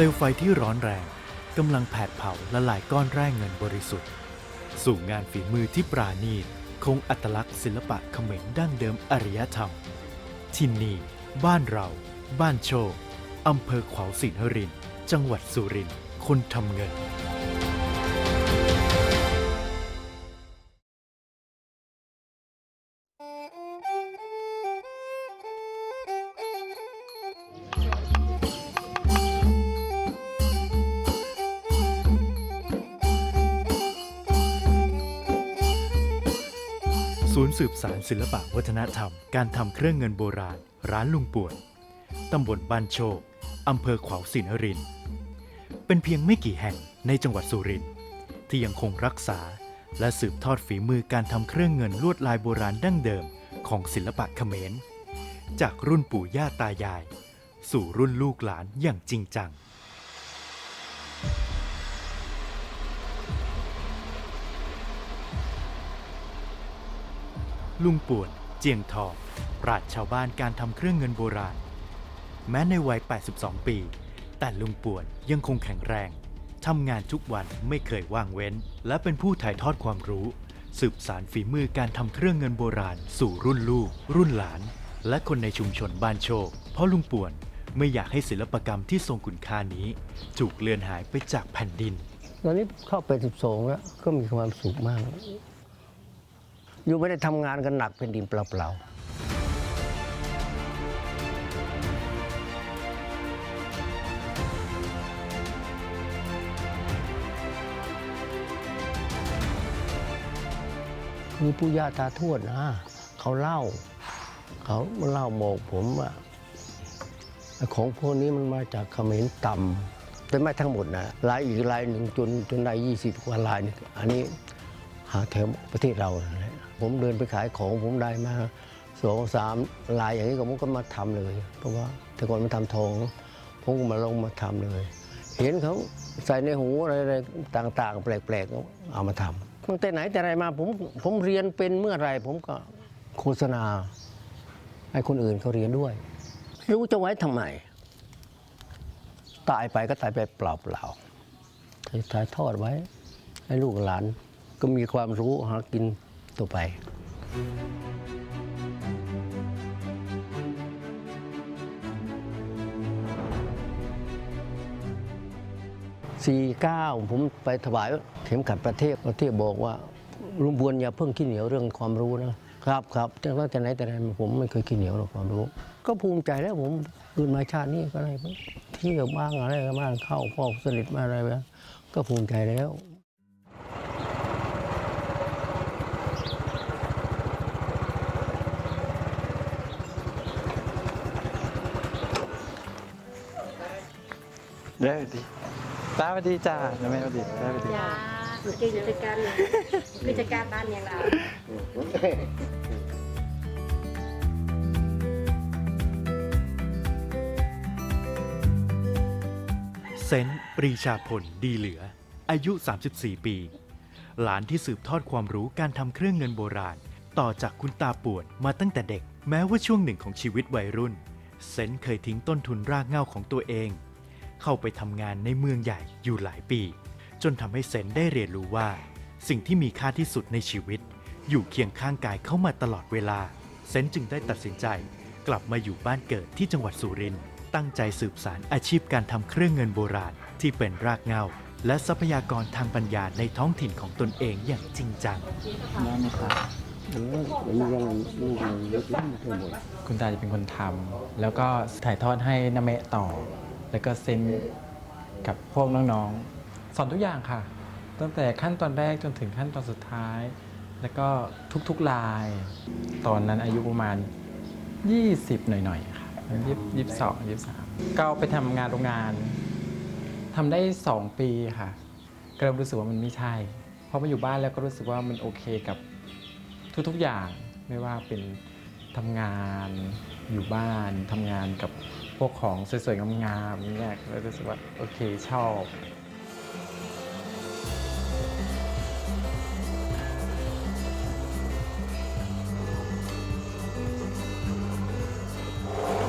ลวไฟที่ร้อนแรงกำลังแผดเผาละลายก้อนแร่เงินบริสุทธิ์ สู่งานฝีมือที่ปราณีตคงอัตลักษณ์ศิลปะเขมรดั้งเดิมอารยธรรม ที่นี่ บ้านเรา บ้านโชคอำเภอขวาวสินหริน จังหวัดสุรินทร์คนทำเงิน สารศิลปะวัฒนธรรม การทำเครื่องเงินโบราณ ร้านลุงป่วนตำบลบ้านโชคอำเภอขวาวสินริน เป็นเพียงไม่กี่แห่งในจังหวัดสุรินทร์ที่ยังคงรักษาและสืบทอดฝีมือการทำเครื่องเงินลวดลายโบราณดั้งเดิมของศิลปะเขมร จากรุ่นปู่ย่าตายาย สู่รุ่นลูกหลานอย่างจริงจัง ลุงป่วนเจียงทองปราชญ์ชาวบ้านการทำเครื่องเงินโบราณ แม้ในวัย 82 ปี แต่ลุงป่วนยังคงแข็งแรงทำงานทุกวันไม่เคยว่างเว้น และเป็นผู้ถ่ายทอดความรู้ สืบสารฝีมือการทำเครื่องเงินโบราณ สู่รุ่นลูก รุ่นหลาน และคนในชุมชนบ้านโชค เพราะลุงป่วนไม่อยากให้ศิลปกรรมที่ทรงคุณค่านี้ถูกเลือนหายไปจากแผ่นดิน ตอนนี้เข้าไปสิบสองแล้วก็มีความสุขมาก อยู่ไม่ได้ทำงานกันหนักเป็นดินเปล่าๆคือผู้ย่าตาทวดนะเขาเล่า เขาเล่าบอกผมว่าของพวกนี้มันมาจากเขมรต่ำแต่ไม่ทั้งหมดนะลายอีกลายหนึ่งจนจนได้ยี่สิบกว่าลายนี่อันนี้หาแถวประเทศเรานะ ผมเดินไปขายของผมได้มาสองสามลายอย่างนี้ก็ผมก็มาทำเลย เพราะว่าแต่ก่อนมันทำทองผมก็มาลงมาทำเลย เห็นเขาใส่ในหูอะไรต่าง ๆ แปลกๆเอามาทำตั้งแต่ไหนแต่ไรมาผมผมเรียนเป็นเมื่อไรผมก็โฆษณา ให้คนอื่นเขาเรียนด้วย รู้จะไว้ทำไม ตายไปก็ตายไปเปล่าๆถ่ายทอดไว้ ให้ลูกหลานก็มีความรู้หากิน ต่อไป49ผมไปถวายเข็มขัดประเทศประเทศบอกว่าลุงบวนอย่าเพิ่งขี้เหนียวเรื่องความรู้นะครับครับตั้งแต่ไหนแต่ไรผมไม่เคยขี้เหนียวหรอกความรู้ ก็ภูมิใจแล้วผมตื่นมาชาตินี้ก็ได้เที่ยวบ้างอะไรก็บ้างเข้าพ่อสนิทมาอะไรไปก็ภูมิใจแล้ว ได้ดีตาสวัสดีจ้าน้าแม่สวัสดีตาสวัสดีจ้าเมื่อกี้จะจัดการเนี่ยคือจัดการบ้านอย่างเรา เซนต์ปรีชาพลดีเหลือ อายุ 34 ปี หลานที่สืบทอดความรู้การทำเครื่องเงินโบราณ ต่อจากคุณตาป่วนมาตั้งแต่เด็ก แม้ว่าช่วงหนึ่งของชีวิตวัยรุ่น เซนต์เคยทิ้งต้นทุนรากเหง้าของตัวเอง เข้าไปทำงานในเมืองใหญ่อยู่หลายปี จนทำให้เซนต์ได้เรียนรู้ว่า สิ่งที่มีค่าที่สุดในชีวิต อยู่เคียงข้างกายเข้ามาตลอดเวลา เซนต์จึงได้ตัดสินใจ กลับมาอยู่บ้านเกิดที่จังหวัดสุรินทร์ตั้งใจสืบสารอาชีพการทำเครื่องเงินโบราณที่เป็นรากเหง้าและทรัพยากรทางปัญญาในท้องถิ่นของตนเองอย่างจริงจังคุณตาจะเป็นคนทำแล้วก็ถ่ายทอดให้นาเมะต่อ แล้วก็เซ็นกับพวกน้องๆ สอนทุกอย่างค่ะ ตั้งแต่ขั้นตอนแรกจนถึงขั้นตอนสุดท้าย แล้วก็ทุกๆลาย ตอนนั้นอายุประมาณ 20 หน่อยๆค่ะยี่สิบสองยี่สิบสามก็ไปทำงานโรงงานทำได้สองปีค่ะก็เริ่มรู้สึกว่ามันไม่ใช่พอมาอยู่บ้านแล้วก็รู้สึกว่ามันโอเคกับทุกๆอย่างไม่ว่าเป็นทำงานอยู่บ้านทำงานกับ พวกของสวยๆงามๆเนี่ยก็รู้สึกว่าโอเคชอบ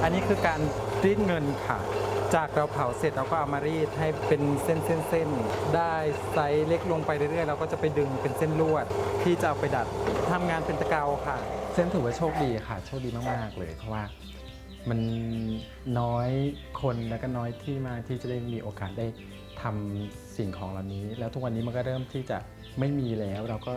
อันนี้คือการรีดเงินค่ะ จากเราเผาเสร็จเราก็เอามารีดให้เป็นเส้นเส้นๆได้ไซส์เล็กลงไปเรื่อยๆเราก็จะไปดึงเป็นเส้นลวด ที่จะเอาไปดัดทำงานเป็นตะเกาค่ะ เส้นถือว่าโชคดีค่ะ โชคดีมากๆเลยเพราะว่า มันน้อยคนแล้วก็น้อยที่มาที่จะได้มีโอกาสได้ทำสิ่งของเหล่านี้ แล้วทุกวันนี้มันก็เริ่มที่จะไม่มีแล้ว เราก็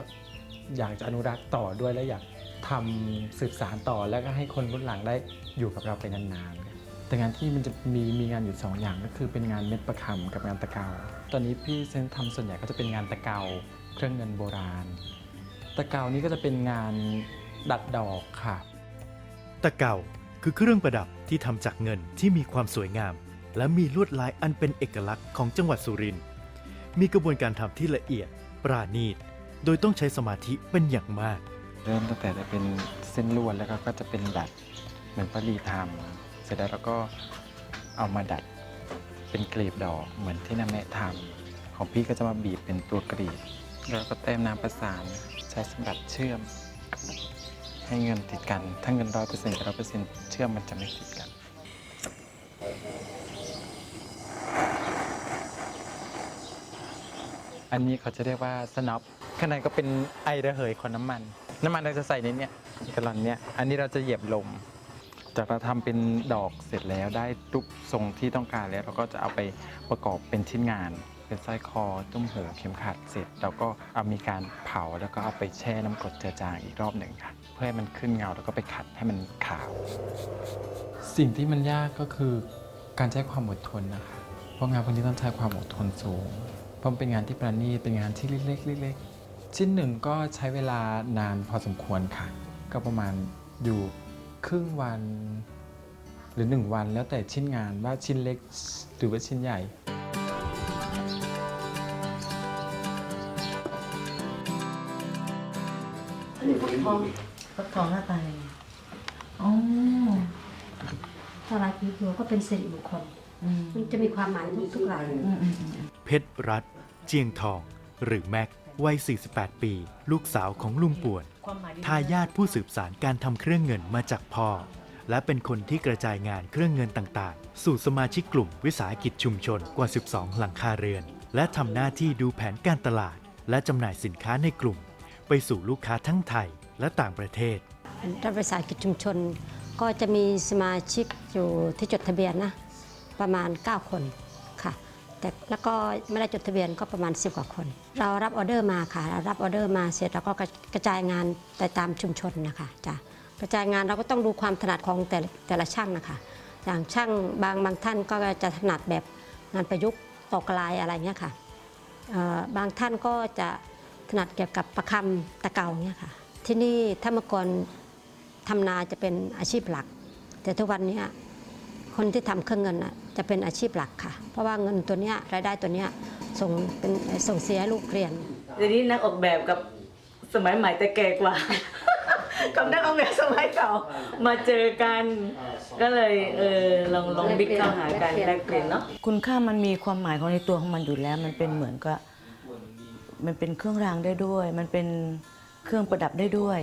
อยากจะอนุรักษ์ต่อด้วยและอยากทำสืบสารต่อแล้วก็ให้คนรุ่นหลังได้อยู่กับเราไปนานๆ แต่งานที่มันจะมีมีงานอยู่สองอย่างก็คือเป็นงานเม็ดประคำกับงานตะเกา ตอนนี้พี่เซนทำส่วนใหญ่ก็จะเป็นงานตะเกาเครื่องเงินโบราณ ตะเกานี้ก็จะเป็นงานดัดดอกค่ะ ตะเกา คือเครื่องประดับที่ทำจากเงินที่มีความสวยงาม และมีลวดลายอันเป็นเอกลักษณ์ของจังหวัดสุรินทร์มีกระบวนการทำที่ละเอียด ปราณีต โดยต้องใช้สมาธิเป็นอย่างมาก เริ่มตั้งแต่จะเป็นเส้นลวดแล้วก็ก็จะเป็นดัดเหมือนพระลีทำเสร็จแล้วเราก็เอามาดัดเป็นกลีบดอกเหมือนที่นาแม่ทำของพี่ก็จะมาบีบเป็นตัวกลีบ แล้วก็เติมน้ำประสานใช้สำหรับเชื่อม ให้เงินติดกัน ถ้าเงินร้อยเปอร์เซ็นต์กับร้อยเปอร์เซ็นต์เชื่อมมันจะไม่ติดกัน อันนี้เขาจะเรียกว่าสน็อปข้างในก็เป็นไอระเหยของน้ำมัน น้ำมันเราจะใส่ในเนี้ยกระลอนเนี้ย อันนี้เราจะเหยียบลม จากเราทำเป็นดอกเสร็จแล้วได้รูปทรงที่ต้องการแล้วเราก็จะเอาไปประกอบเป็นชิ้นงาน เป็นสร้อยคอตุ้มหูเข็มขัดเสร็จเราก็เอามีการเผาแล้วก็เอาไปแช่น้ำกรดเจือจางอีกรอบหนึ่งค่ะ พื่อให้มันขึ้นเงาแล้วก็ไปขัดให้มันขาว สิ่งที่มันยากก็คือการใช้ความอดทนนะคะ เพราะงานพวกนี้ต้องใช้ความอดทนสูง เพราะมันเป็นงานที่ประณีตเป็นงานที่เล็กๆเล็กๆชิ้นหนึ่งก็ใช้เวลานานพอสมควรค่ะ ก็ประมาณอยู่ครึ่งวัน หรือหนึ่งวันแล้วแต่ชิ้นงานว่าชิ้นเล็กหรือว่าชิ้นใหญ่ฟักทอง ฟักทองหน้าตายังไงอ๋อถ้าลายผีหัวก็เป็นสิริมงคลอืมมันจะมีความหมายทุกๆลายอืมอืมอืมเพชรรัตน์เจียงทอง หรือแม็กวัย 48 ปี ลูกสาวของลุงป่วน ความหมายดีทายาทผู้สืบสารการทำเครื่องเงินมาจากพ่อ และเป็นคนที่กระจายงานเครื่องเงินต่างๆ สู่สมาชิกกลุ่มวิสาหกิจชุมชนกว่า 12 หลังคาเรือน และทำหน้าที่ดูแผนการตลาด และจำหน่ายสินค้าในกลุ่ม ไปสู่ลูกค้าทั้งไทย และต่างประเทศรัฐวิสาหกิจชุมชน ก็จะมีสมาชิกอยู่ที่จดทะเบียนนะประมาณ 9 คนค่ะแต่แล้วก็ไม่ได้จดทะเบียนก็ประมาณ 10 กว่าคน เรารับออเดอร์มาค่ะเรารับออเดอร์มาเสร็จแล้วก็กระจายงานไปตามชุมชนนะคะจ้ะกระจายงานเราก็ต้องดูความถนัดของแต่ละแต่ละช่างนะคะ อย่างช่างบางบางท่านก็จะถนัดแบบงานประยุกต์ตอกลายอะไรเงี้ยค่ะบางท่านก็จะถนัดเกี่ยวกับประคำตะเกาเงี้ยค่ะ ที่นี่ถ้าเมื่อก่อนทำนาจะเป็นอาชีพหลัก แต่ทุกวันนี้คนที่ทำเครื่องเงินน่ะจะเป็นอาชีพหลักค่ะ เพราะว่าเงินตัวเนี้ยรายได้ตัวเนี้ยส่งเป็นส่งเสียให้ลูกเรียนเดี๋ยวนี้นักออกแบบกับสมัยใหม่แต่แก่กว่ากับนักออกแบบสมัยเก่ามาเจอกัน ก็เลยเออลองลองบิ๊กเข้าหากันแลกเปลี่ยนเนาะคุณค่ามันมีความหมายของในตัวของมันอยู่แล้ว มันเป็นเหมือนกับมันเป็นเครื่องรางได้ด้วย มันเป็น เครื่องประดับได้ด้วย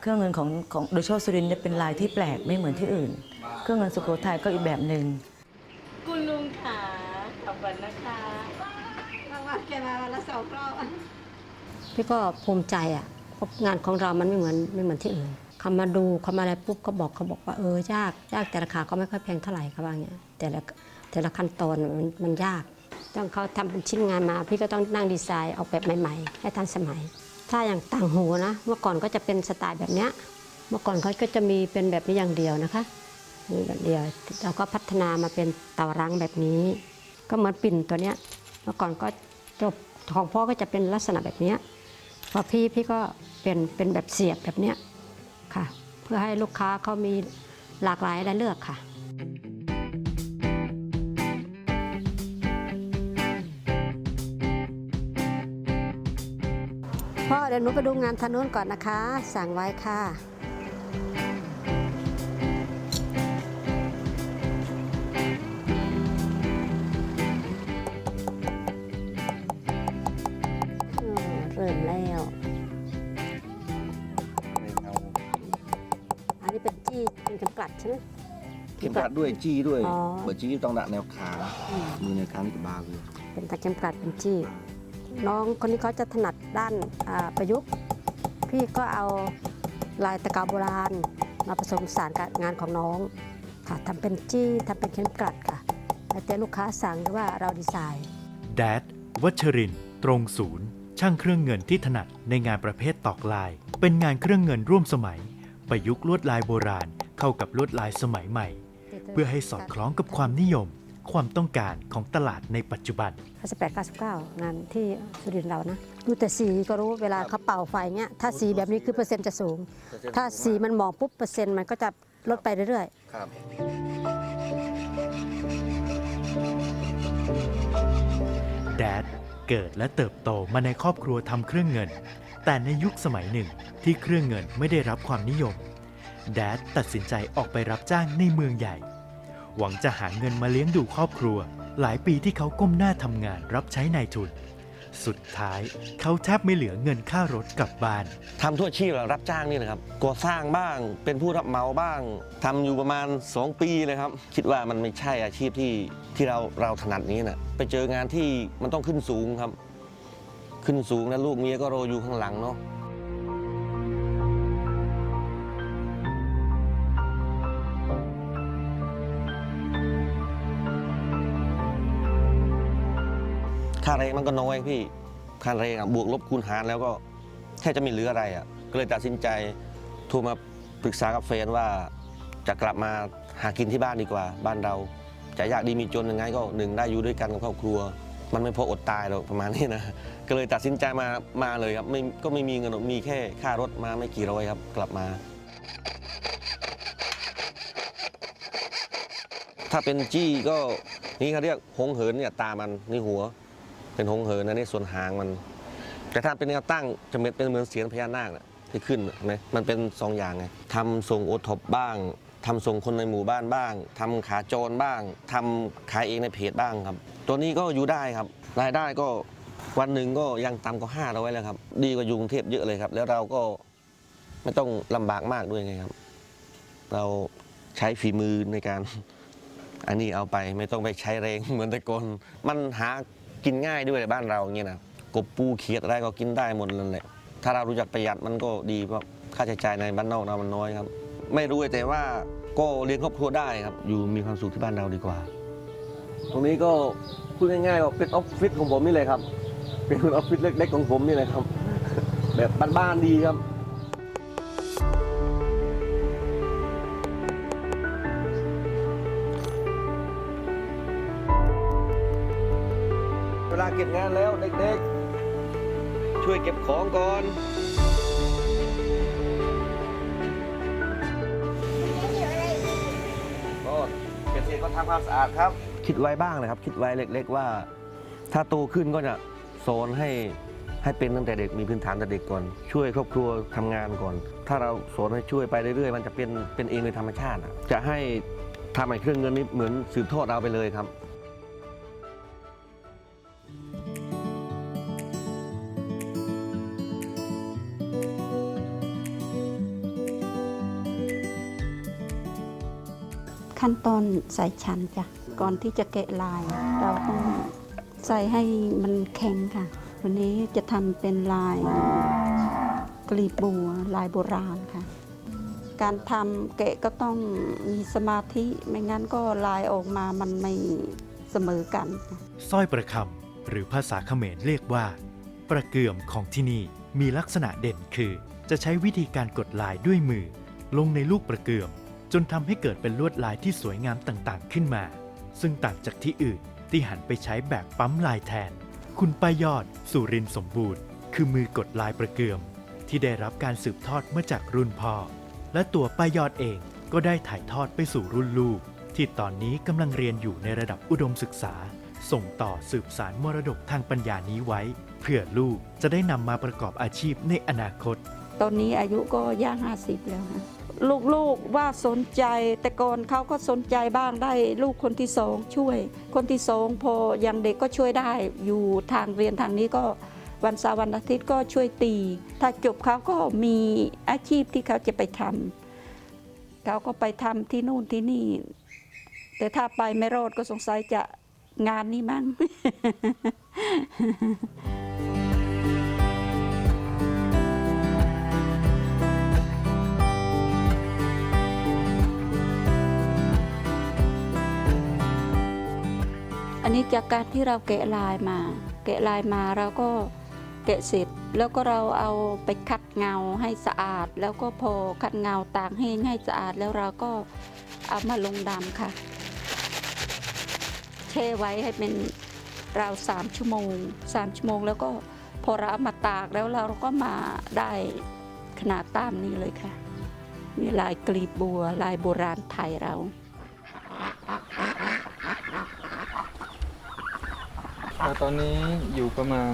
เครื่องเงินของของโดยเฉพาะสุรินทร์เนี่ยเป็นลายที่แปลกไม่เหมือนที่อื่น เครื่องเงินสุโขทัยก็อีกแบบหนึ่งคุณลุงขาขอบคุณนะคะมาแกมาวันละสองรอบพี่ก็ภูมิใจอะเพราะงานของเรามันไม่เหมือนไม่เหมือนที่อื่นเขามาดูเขามาอะไรปุ๊บเขาบอกเขาบอกว่าเออยากยากแต่ราคาก็ไม่ค่อยแพงเท่าไหร่เขาว่าอย่างเงี้ยแต่ละแต่ละขั้นตอนมันมันยากต้องเขาทำเป็นชิ้นงานมา พี่ก็ต้องนั่งดีไซน์ออกแบบใหม่ ๆ ให้ทันสมัย ถ้าอย่างต่างหูนะ เมื่อก่อนก็จะเป็นสไตล์แบบเนี้ย เมื่อก่อนเขาก็จะมีเป็นแบบนี้อย่างเดียวนะคะมีแบบเดียวเราก็พัฒนามาเป็นเต่ารังแบบนี้ ก็เหมือนปิ่นตัวเนี้ย เมื่อก่อนก็จบของพ่อก็จะเป็นลักษณะแบบเนี้ยพอพี่พี่ก็เป็นเป็นแบบเสียบแบบเนี้ยค่ะ เพื่อให้ลูกค้าเขามีหลากหลายได้เลือกค่ะ ดี๋ยวหนูไปดูงานทางนู้นก่อนนะคะ สั่งไว้ค่ะอืมเริ่มแล้ว อันนี้เป็นจี้เป็นกำกลัดใช่ไหม เข็มขัดด้วยจี้ด้วยอ๋อ เปิดจี้ต้องดักแนวขาอืมมือแนวขานี่จะบางเลยเป็นตะเข็มกลัดเป็นจี้ น้องคนนี้เขาจะถนัดด้านอ่าประยุกต์ พี่ก็เอาลายตะกาวโบราณ มาผสมผสานกับงานของน้องค่ะทำเป็นจี้ทำเป็นเข็มกลัดค่ะแล้วแต่ลูกค้าสั่งหรือว่าเราดีไซน์แดดวัชรินทร์ตรงศูนย์ ช่างเครื่องเงินที่ถนัดในงานประเภทตอกลาย เป็นงานเครื่องเงินร่วมสมัย ประยุกต์ลวดลายโบราณ เข้ากับลวดลายสมัยใหม่ เพื่อให้สอดคล้องกับความนิยม ความต้องการของตลาดในปัจจุบัน98 99 งานที่สุรินทร์เรานะดูแต่สีก็รู้เวลาเขาเป่าไฟเงี้ยถ้าสีแบบนี้คือเปอร์เซ็นต์จะสูง ถ้าสีมันหมองปุ๊บเปอร์เซ็นต์มันก็จะลดไปเรื่อยๆครับแดดเกิดและเติบโตมาในครอบครัวทำเครื่องเงิน แต่ในยุคสมัยหนึ่งที่เครื่องเงินไม่ได้รับความนิยม แดดตัดสินใจออกไปรับจ้างในเมืองใหญ่ หวังจะหาเงินมาเลี้ยงดูครอบครัว หลายปีที่เขาก้มหน้าทำงานรับใช้นายทุน สุดท้ายเขาแทบไม่เหลือเงินค่ารถกลับบ้าน ทำทั่วอาชีพแหละรับจ้างนี่นะครับก่อสร้างบ้างเป็นผู้รับเหมาบ้างทำอยู่ประมาณ 2 ปีเลยครับ คิดว่ามันไม่ใช่อาชีพที่ที่เราเราถนัดนี้นะไปเจองานที่มันต้องขึ้นสูงครับ ขึ้นสูงแล้วลูกเมียก็รออยู่ข้างหลังเนาะ รงมันก็น้อยพี่ค่าแรงอะบวกลบคูณหารแล้วก็แทบจะม่เหลืออะไรอะก็เลยตัดสินใจโทรมาปรึกษากับแฟนว่าจะกลับมาหากินที่บ้านดีกว่า บ้านเราจะยากดีมีจนยังไงก็หนึ่งได้อยู่ด้วยกันกับครอบครัว มันไม่พออดตายหรอกประมาณนี้นะก็เลยตัดสินใจมามาเลยครับไม่ก็ไม่มีเงินมีแค่ค่ารถมาไม่กี่ร้อยครับ กลับมา ถ้าเป็นจี้ก็นี่เขาเรียกหงเหินเนี่ยตามันนี่หัว เป็นหงเหินนะนี่ส่วนหางมัน แต่ถ้าเป็นแนวตั้งจะเป็นเป็นเหมือนเสียงพญานาคนะที่ขึ้นนะเห็นไหมมันเป็นสองอย่างไงทำส่งโอท็อปบ้างทำส่งคนในหมู่บ้านบ้างทำขาโจรบ้างทำขายเองในเพจบ้างครับ ตัวนี้ก็อยู่ได้ครับ รายได้ก็วันหนึ่งก็ยังต่ำกว่าห้าร้อยแล้วครับ ดีกว่ายุงเทพเยอะเลยครับ แล้วเราก็ไม่ต้องลำบากมากด้วยไงครับ เราใช้ฝีมือในการ อันนี้เอาไปไม่ต้องไปใช้แรงเหมือนแต่ก่อนมันหา กินง่ายด้วยในบ้านเราอย่างเงี้ยนะกบปูเขียดอะไรก็กินได้หมดนั่นแหละถ้าเรารู้จักประหยัดมันก็ดีเพราะค่าใช้จ่ายในบ้านนอกเรามันน้อยครับ ไม่รู้แต่ว่าก็เลี้ยงครอบครัวได้ครับอยู่มีความสุขที่บ้านเราดีกว่า ตรงนี้ก็พูดง่ายๆว่าเป็นออฟฟิศของผมนี่เลยครับ เป็นออฟฟิศเล็กๆของผมนี่เลยครับ แบบบ้านๆดีครับ วลาเก็บงานแล้วเด็กๆ ช่วยเก็บของก่อนก็เกษตรก็ทำความสะอาดครับ คิดไว้บ้างนะครับ คิดไว้เล็ก ๆ ว่า ถ้าโตขึ้นก็จะสอนให้ให้เป็นตั้งแต่เด็กมีพื้นฐานแต่เด็กก่อน ช่วยครอบครัวทำงานก่อน ถ้าเราสอนให้ช่วยไปเรื่อยๆ มันจะเป็นเป็นเองโดยธรรมชาติอะจะให้ทำให้เครื่องเงินนี้เหมือนสืบทอดเราไปเลยครับ ขั้นตอนใส่ชั้นจ้ะก่อนที่จะแกะลาย เราต้องใส่ให้มันแข็งค่ะ วันนี้จะทำเป็นลายกลีบบัวลายโบราณค่ะ การทำแกะก็ต้องมีสมาธิไม่งั้นก็ลายออกมามันไม่เสมอกันสร้อยประคำหรือภาษาเขมรเรียกว่า ประเกือมของที่นี่มีลักษณะเด่นคือ จะใช้วิธีการกดลายด้วยมือ ลงในลูกประเกือม จนทำให้เกิดเป็นลวดลายที่สวยงามต่างๆ ขึ้นมา ซึ่งต่างจากที่อื่นที่หันไปใช้แบบปั๊มลายแทน คุณป้ายอด สุรินสมบูรณ์ คือมือกดลายประเกือม ที่ได้รับการสืบทอดมาจากรุ่นพ่อ และตัวป้ายอดเองก็ได้ถ่ายทอดไปสู่รุ่นลูก ที่ตอนนี้กำลังเรียนอยู่ในระดับอุดมศึกษา ส่งต่อสืบสารมรดกทางปัญญานี้ไว้ เพื่อลูกจะได้นำมาประกอบอาชีพในอนาคต ตอนนี้อายุก็ย่างห้าสิบแล้วค่ะ ลูกๆว่าสนใจ แต่ก่อนเขาก็สนใจบ้างได้ลูกคนที่สองช่วย คนที่สองพอยังเด็กก็ช่วยได้อยู่ทางเรียนทางนี้ก็วันเสาร์วันอาทิตย์ก็ช่วยตี ถ้าจบเขาก็มีอาชีพที่เขาจะไปทำเขาก็ไปทำที่นู่นที่นี่ แต่ถ้าไปไม่รอดก็สงสัยจะงานนี้มั้ง นี้จากการที่เราแกะลายมา แกะลายมาเราก็แกะเสร็จแล้วก็เราเอาไปคัดเงาให้สะอาด แล้วก็พอคัดเงาต่างแห้งให้สะอาดแล้วเราก็เอามาลงดำค่ะแช่ไว้ให้เป็นราวสามชั่วโมงสามชั่วโมง แล้วก็พอเราเอามาตากแล้วเราก็มาได้ขนาดตามนี้เลยค่ะ มีลายกลีบบัวลายโบราณไทยเรา ออตอนนี้อยู่ประมาณ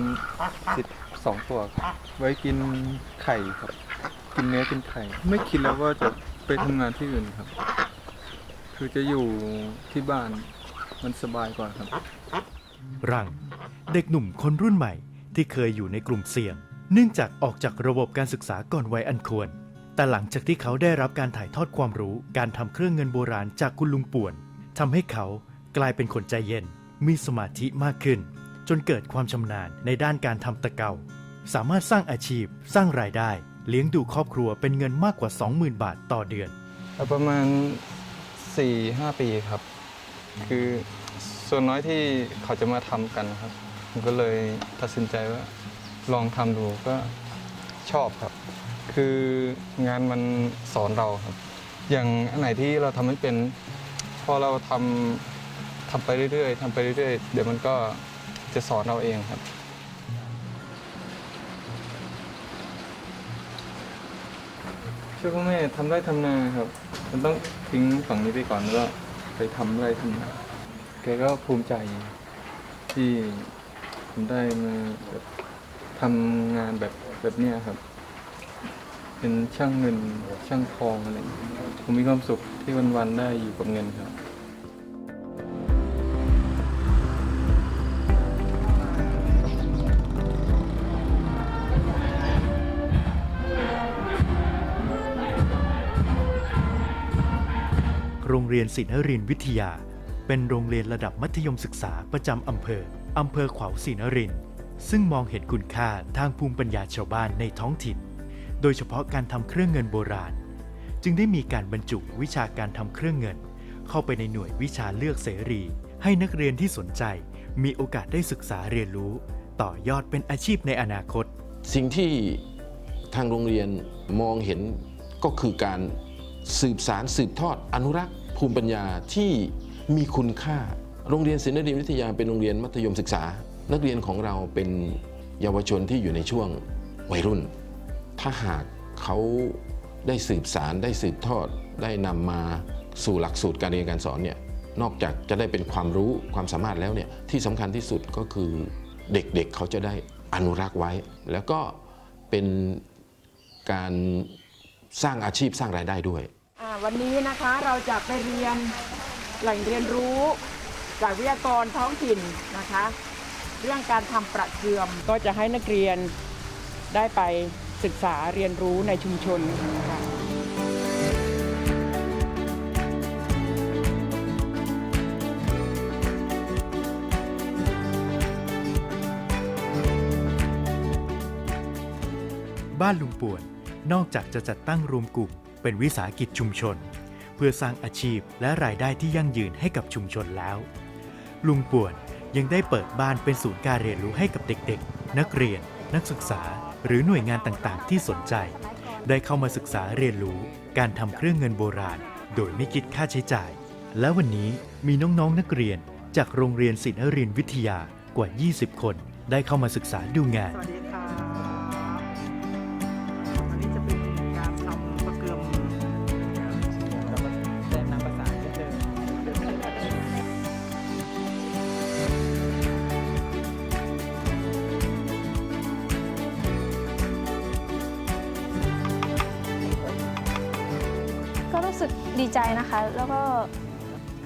12ตัวครับไว้กินไข่ครับ กินเนื้อกินไข่ ไม่คิดแล้วว่าจะไปทำงานที่อื่นครับ คือจะอยู่ที่บ้านมันสบายกว่าครับ รัง เด็กหนุ่มคนรุ่นใหม่ที่เคยอยู่ในกลุ่มเสี่ยง เนื่องจากออกจากระบบการศึกษาก่อนวัยอันควร แต่หลังจากที่เขาได้รับการถ่ายทอดความรู้การทำเครื่องเงินโบราณจากคุณลุงป่วนทำให้เขากลายเป็นคนใจเย็น มีสมาธิมากขึ้น จนเกิดความชำนาญในด้านการทำตะเกา สามารถสร้างอาชีพ สร้างรายได้ เลี้ยงดูครอบครัวเป็นเงินมากกว่า 20,000 บาทต่อเดือน ประมาณ 4-5 ปีครับ คือส่วนน้อยที่เขาจะมาทำกันครับ ผมก็เลยตัดสินใจว่าลองทำดูก็ชอบครับ คืองานมันสอนเราครับ อย่างอันไหนที่เราทำไม่เป็น พอเราทำทำไปเรื่อยๆทำไปเรื่อยๆ เดี๋ยวมันก็ จะสอนเราเองครับ ช่วยพ่อแม่ทำไร่ทำนาครับ มันต้องทิ้งฝั่งนี้ไปก่อนแล้วก็ไปทำไร่ทำนาแกก็ภูมิใจที่ผมได้มาแบบทำงานแบบแบบเนี้ยครับ เป็นช่างเงินช่างทองอะไรอย่างเงี้ยผมมีความสุขที่วันๆได้อยู่กับเงินครับ เรียนศรีนรินทร์วิทยา เป็นโรงเรียนระดับมัธยมศึกษาประจำอำเภออำเภอขวาวศรีนรินทร์ซึ่งมองเห็นคุณค่าทางภูมิปัญญาชาวบ้านในท้องถิ่น โดยเฉพาะการทำเครื่องเงินโบราณ จึงได้มีการบรรจุวิชาการทำเครื่องเงิน เข้าไปในหน่วยวิชาเลือกเสรี ให้นักเรียนที่สนใจ มีโอกาสได้ศึกษาเรียนรู้ ต่อยอดเป็นอาชีพในอนาคต สิ่งที่ทางโรงเรียนมองเห็นก็คือการสืบสารสืบทอดอนุรักษ์ ภูมิปัญญาที่มีคุณค่า โรงเรียนศิลปรินวิทยาเป็นโรงเรียนมัธยมศึกษา นักเรียนของเราเป็นเยาวชนที่อยู่ในช่วงวัยรุ่น ถ้าหากเขาได้สืบสารได้สืบทอดได้นำมาสู่หลักสูตรการเรียนการสอนเนี่ยนอกจากจะได้เป็นความรู้ความสามารถแล้วเนี่ยที่สำคัญที่สุดก็คือเด็กๆเเขาจะได้อนุรักษ์ไว้ แล้วก็เป็นการสร้างอาชีพสร้างรายได้ด้วย วันนี้นะคะเราจะไปเรียนแหล่งเรียนรู้จากวิทยากรท้องถิ่นนะคะ เรื่องการทำประเกือมก็จะให้นักเรียนได้ไปศึกษาเรียนรู้ในชุมชนนะคะบ้านลุงป่วน นอกจากจะจัดตั้งรวมกลุ่ม เป็นวิสาหกิจชุมชน เพื่อสร้างอาชีพและรายได้ที่ยั่งยืนให้กับชุมชนแล้ว ลุงป่วนยังได้เปิดบ้านเป็นศูนย์การเรียนรู้ให้กับเด็กๆ นักเรียน นักศึกษา หรือหน่วยงานต่างๆ ที่สนใจ ได้เข้ามาศึกษาเรียนรู้ การทำเครื่องเงินโบราณ โดยไม่คิดค่าใช้จ่าย และวันนี้มีน้องๆนักเรียน จากโรงเรียนศิลปรินวิทยากว่า 20 คน ได้เข้ามาศึกษาดูงานสวัสดีค่ะอัน ดีใจนะคะ แล้วก็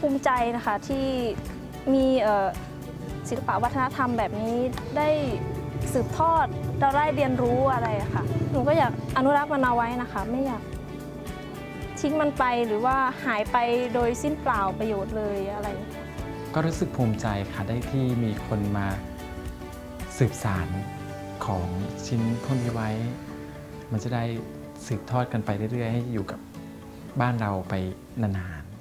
ภูมิใจนะคะที่มีศิลปะวัฒนธรรมแบบนี้ได้สืบทอดเราได้เรียนรู้อะไรค่ะ หนูก็อยากอนุรักษ์มันเอาไว้นะคะ ไม่อยากทิ้งมันไปหรือว่าหายไปโดยสิ้นเปล่าประโยชน์เลยอะไร ก็รู้สึกภูมิใจค่ะได้ที่มีคนมาสืบสารของชิ้นพวกนี้ไว้ มันจะได้สืบทอดกันไปเรื่อยๆ ให้อยู่กับ บ้านเราไปนานๆ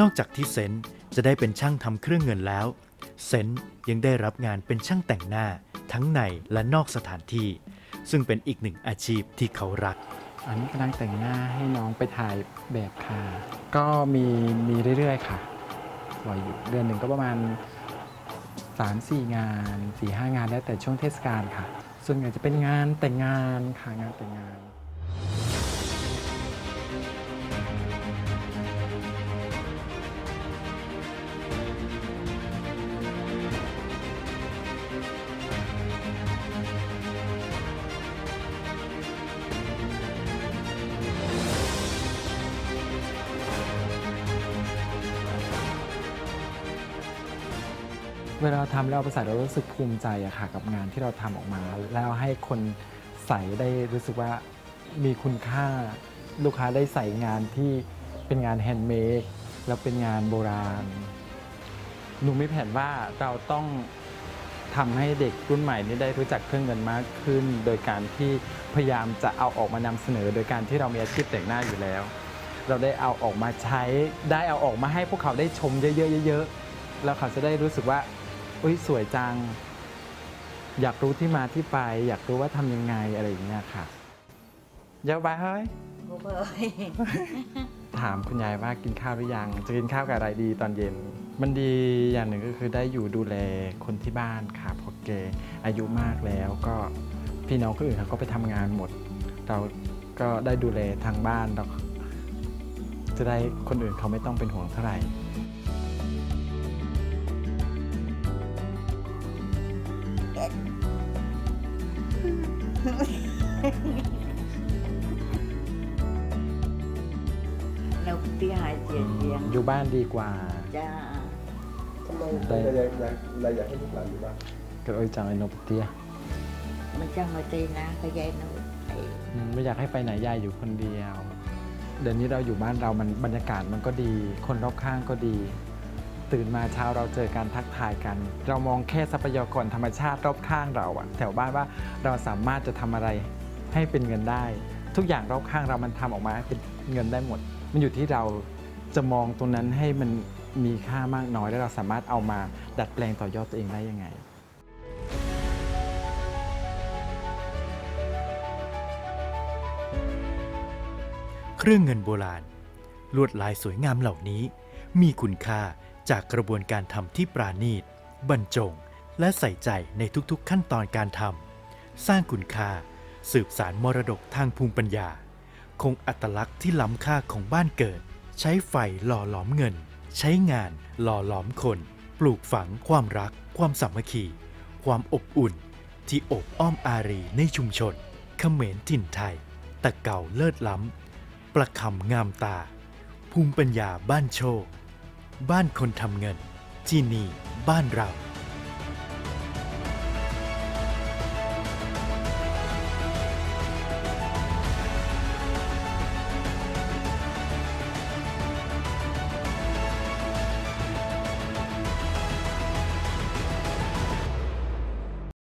นอกจากที่เซนต์จะได้เป็นช่างทำเครื่องเงินแล้ว เซนต์ยังได้รับงานเป็นช่างแต่งหน้าทั้งในและนอกสถานที่ ซึ่งเป็นอีกหนึ่งอาชีพที่เขารัก อันนี้กำลังแต่งหน้าให้น้องไปถ่ายแบบค่ะ ก็มีมีเรื่อยๆ ค่ะปล่อยอยู่เดือนหนึ่งก็ประมาณ 3-4 งาน 4-5 งานแล้วแต่ช่วงเทศกาลค่ะ ส่วนใหญ่จะเป็นงานแต่งงานค่ะงานแต่งงาน เวลาทำแล้วเอาไปใส่เรารู้สึกภูมิใจอะค่ะกับงานที่เราทำออกมา แล้วให้คนใส่ได้รู้สึกว่ามีคุณค่าลูกค้าได้ใส่งานที่เป็นงานแฮนด์เมดแล้วเป็นงานโบราณ หนูมีแผนว่าเราต้องทำให้เด็กรุ่นใหม่นี้ได้รู้จักเครื่องเงินมากขึ้น โดยการที่พยายามจะเอาออกมานำเสนอ โดยการที่เรามีอาชีพแต่งหน้าอยู่แล้ว เราได้เอาออกมาใช้ได้เอาออกมาให้พวกเขาได้ชมเยอะๆเยอะๆแล้วเขาจะได้รู้สึกว่า อุ้ยสวยจัง อยากรู้ที่มาที่ไป อยากรู้ว่าทำยังไงอะไรอย่างเงี้ยค่ะเยอะไปเฮ้ยถามคุณยายว่ากินข้าวหรือยัง จะกินข้าวกับอะไรดีตอนเย็น มันดีอย่างหนึ่งก็คือได้อยู่ดูแลคนที่บ้านค่ะเพราะแกอายุมากแล้วก็พี่น้องคนอื่นเขาก็ไปทำงานหมด เราก็ได้ดูแลทางบ้านเราจะได้คนอื่นเขาไม่ต้องเป็นห่วงเท่าไหร่ อยู่บ้านดีกว่าจ้าได้เราอยากให้ลูกหลานอยู่บ้านก็เอ้ยจังไอ้นกเตี้ยมันจังมาตีนะก็ยายนกไอ้อืมไม่อยากให้ไปไหนยายอยู่คนเดียว เดี๋ยวนี้เราอยู่บ้านเรามันบรรยากาศมันก็ดี คนรอบข้างก็ดี ตื่นมาเช้าเราเจอการทักทายกัน เรามองแค่ทรัพยากรธรรมชาติรอบข้างเราอะแถวบ้านว่าเราสามารถจะทำอะไรให้เป็นเงินได้ ทุกอย่างรอบข้างเรามันทำออกมาให้เป็นเงินได้หมด มันอยู่ที่เรา จะมองตรงนั้นให้มันมีค่ามากน้อย แล้วเราสามารถเอามาดัดแปลงต่อยอดตัวเองได้ยังไง เครื่องเงินโบราณ ลวดลายสวยงามเหล่านี้ มีคุณค่าจากกระบวนการทำที่ปราณีต บรรจง และใส่ใจในทุกๆขั้นตอนการทำสร้างคุณค่า สืบสารมรดกทางภูมิปัญญา คงอัตลักษณ์ที่ล้ำค่าของบ้านเกิด ใช้ไฟหล่อหลอมเงิน ใช้งานหล่อหลอมคน ปลูกฝังความรัก ความสามัคคี ความอบอุ่น ที่อบอ้อมอารีในชุมชนเขมรถิ่นไทย ตะเก่าเลิศล้ำ ประคำงามตา ภูมิปัญญาบ้านโชค บ้านคนทำเงิน ที่นี่บ้านเรา